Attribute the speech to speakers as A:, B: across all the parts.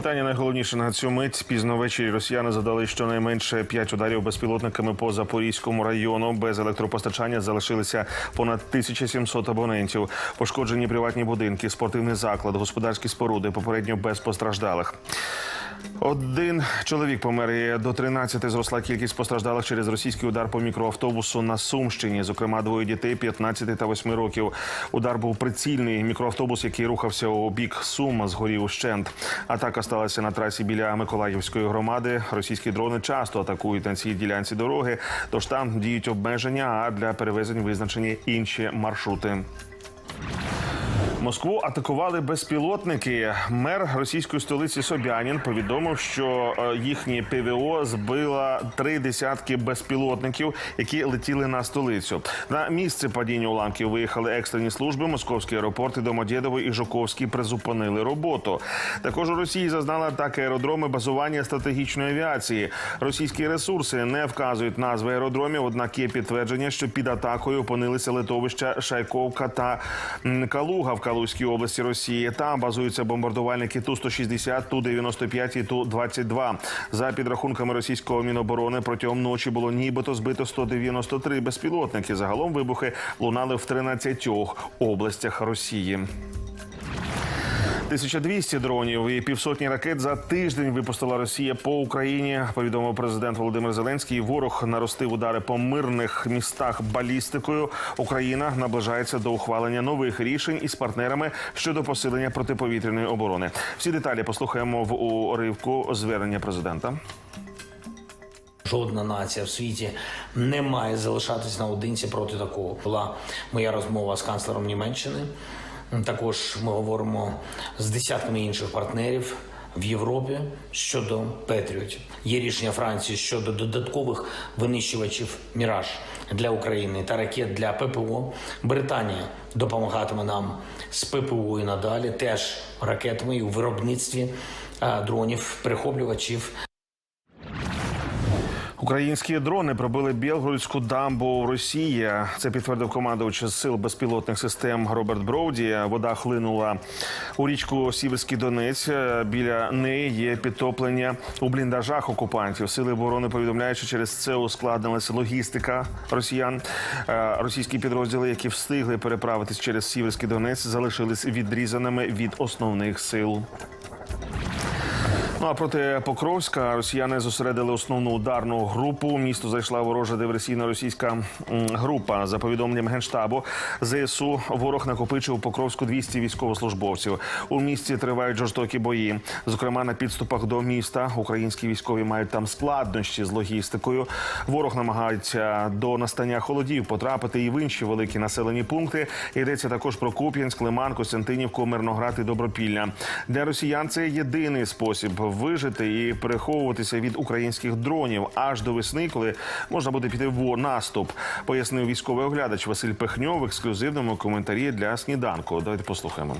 A: Вітання найголовніше на цю мить. Пізно ввечері росіяни задали щонайменше п'ять ударів безпілотниками по Запорізькому району. Без електропостачання залишилися понад 1700 абонентів. Пошкоджені приватні будинки, спортивний заклад, господарські споруди. Попередньо без постраждалих. Один чоловік помер до 13 зросла кількість постраждалих через російський удар по мікроавтобусу на Сумщині. Зокрема, двоє дітей 15 та 8 років. Удар був прицільний. Мікроавтобус, який рухався у бік Сума, згорів ущент. Атака сталася на трасі біля Миколаївської громади. Російські дрони часто атакують на цій ділянці дороги, тож там діють обмеження. А для перевезень визначені інші маршрути. Москву атакували безпілотники. Мер російської столиці Собянін повідомив, що е, їхнє ПВО збила три десятки безпілотників, які летіли на столицю. На місце падіння уламків виїхали екстрені служби. Московські аеропорти Домодєдово і Жуковський призупинили роботу. Також у Росії зазнали атаки аеродроми базування стратегічної авіації. Російські ресурси не вказують назви аеродромів. Однак є підтвердження, що під атакою опинилися литовища Шайковка та м, Калуга в Калузькій області Росії. Там базуються бомбардувальники Ту 160 Ту 95 і Ту 22 За підрахунками російського міноборони протягом ночі було нібито збито 193 безпілотники. Загалом вибухи лунали в 13 областях Росії. 1200 дронів і півсотні ракет за тиждень випустила Росія по Україні. Повідомив президент Володимир Зеленський. Ворог наростив удари по мирних містах балістикою. Україна наближається до ухвалення нових рішень із партнерами щодо посилення протиповітряної оборони. Всі деталі послухаємо в уривку звернення президента.
B: Жодна нація в світі не має залишатись наодинці проти такого. Була моя розмова з канцлером Німеччини. Також ми говоримо з десятками інших партнерів в Європі щодо Петріотів. Є рішення Франції щодо додаткових винищувачів Міраж для України та ракет для ППО. Британія допомагатиме нам з ППО і надалі, теж ракетами і у виробництві дронів, прихоплювачів.
A: Українські дрони пробили Білгородську дамбу в Росії. Це підтвердив командувач сил безпілотних систем Роберт Броуді. Вода хлинула у річку Сіверський Донець. Біля неї є підтоплення у бліндажах окупантів. Сили оборони повідомляють, що через це ускладнилася логістика росіян. Е, Російські підрозділи, які встигли переправитись через Сіверський Донець, залишились відрізаними від основних сил. Ну а проти Покровська росіяни зосередили основну ударну групу. В Місто зайшла ворожа диверсійна російська група. За повідомленням генштабу ЗСУ ворог накопичив у Покровську 200 військовослужбовців. У місті тривають жорстокі бої. Зокрема, на підступах до міста українські військові мають там складнощі з логістикою. Ворог намагається до настання холодів потрапити і в інші великі населені пункти. Йдеться також про Куп'янськ, Лиман, Костянтинівку, Мирноград і Добропілля. Для росіян це єдиний спосіб вижити і переховуватися від українських дронів аж до весни, коли можна буде піти в наступ. Пояснив військовий оглядач Василь Пехньов в ексклюзивному коментарі для сніданку. Давайте послухаємо.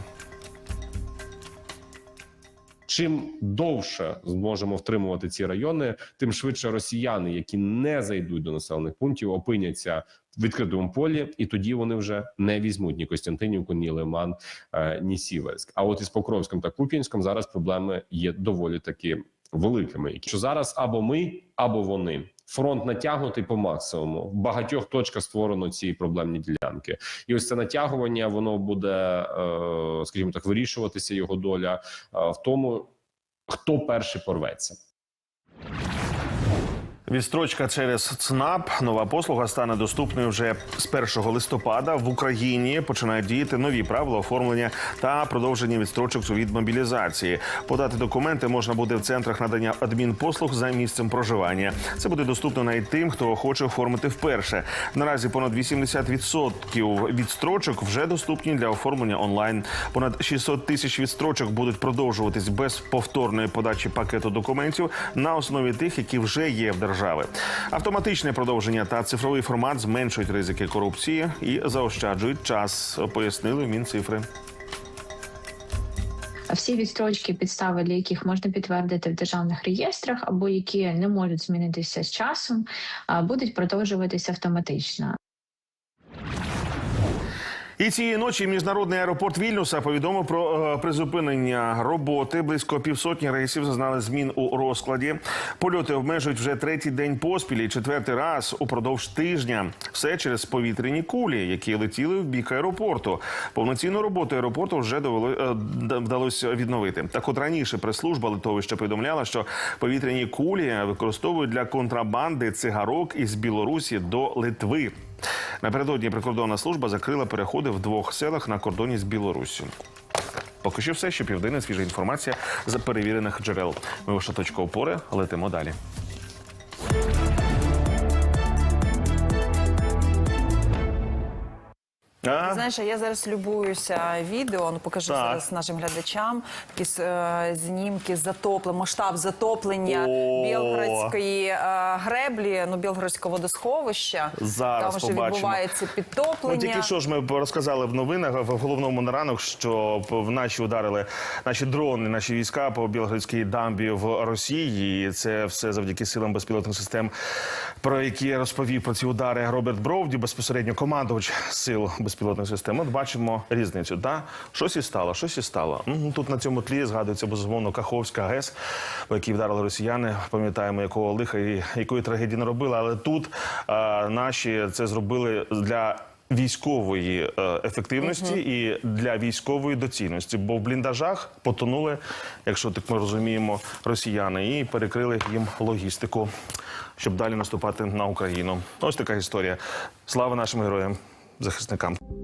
C: Чим довше зможемо втримувати ці райони, тим швидше росіяни, які не зайдуть до населених пунктів, опиняться в відкритому полі, і тоді вони вже не візьмуть ні Костянтинівку, ні Лиман, е, ні Сіверськ. А от із Покровськом та Куп'янськом зараз проблеми є доволі таки великими. Що зараз або ми, або вони. Фронт натягнутий по максимуму. В багатьох точках створено ці проблемні ділянки, і ось це натягування воно буде, е, скажімо так, вирішуватися його доля е, в тому, хто перший порветься.
A: Відстрочка через ЦНАП. Нова послуга стане доступною вже з 1 листопада. В Україні починають діяти нові правила оформлення та продовження відстрочок від мобілізації. Подати документи можна буде в центрах надання адмінпослуг за місцем проживання. Це буде доступно навіть тим, хто хоче оформити вперше. Наразі понад 80% відстрочок вже доступні для оформлення онлайн. Понад 600 тисяч відстрочок будуть продовжуватись без повторної подачі пакету документів на основі тих, які вже є в державі. Автоматичне продовження та цифровий формат зменшують ризики корупції і заощаджують час. Пояснили в Мінцифри.
D: всі відстрочки, підстави для яких можна підтвердити в державних реєстрах, або які не можуть змінитися з часом, будуть продовжуватися автоматично.
A: І цієї ночі міжнародний аеропорт Вільнюса повідомив про е, призупинення роботи. Близько півсотні рейсів зазнали змін у розкладі. Польоти обмежують вже третій день поспіль і четвертий раз упродовж тижня. Все через повітряні кулі, які летіли в бік аеропорту. Повноцінну роботу аеропорту вже довело е, вдалося відновити. Так, от раніше прес-служба литовища повідомляла, що повітряні кулі використовують для контрабанди цигарок із Білорусі до Литви. Напередодні прикордонна служба закрила переходи в двох селах на кордоні з Білоруссю. Поки що все, що південна свіжа інформація з перевірених джерел. Ми ваша точка опори. Летимо далі.
E: Знаєш, я зараз любуюся відео. Ну покажу
A: Так.
E: зараз нашим глядачам із е, знімки затоплення, масштаб затоплення
A: О.
E: Білгородської е, греблі, ну Білгородського водосховища.
A: Зараз
E: там вже
A: побачимо.
E: відбувається підтоплення.
A: Ну, тільки що ж ми розказали в новинах в головному на ранок, що в наші ударили наші дрони, наші війська по Білгородській дамбі в Росії. І це все завдяки силам безпілотних систем, про які розповів про ці удари Роберт Бровді, безпосередньо командувач сил безпілотних систем. От бачимо різницю. Да? Щось і стало, щось і стало. Тут на цьому тлі згадується безумовно Каховська ГЕС, по якій вдарили росіяни. Пам'ятаємо, якого лиха і якої трагедії не робили. Але тут а, наші це зробили для військової е, ефективності і для військової доцільності, бо в бліндажах потонули, якщо так ми розуміємо, росіяни і перекрили їм логістику, щоб далі наступати на Україну. Ось така історія. Слава нашим героям, захисникам.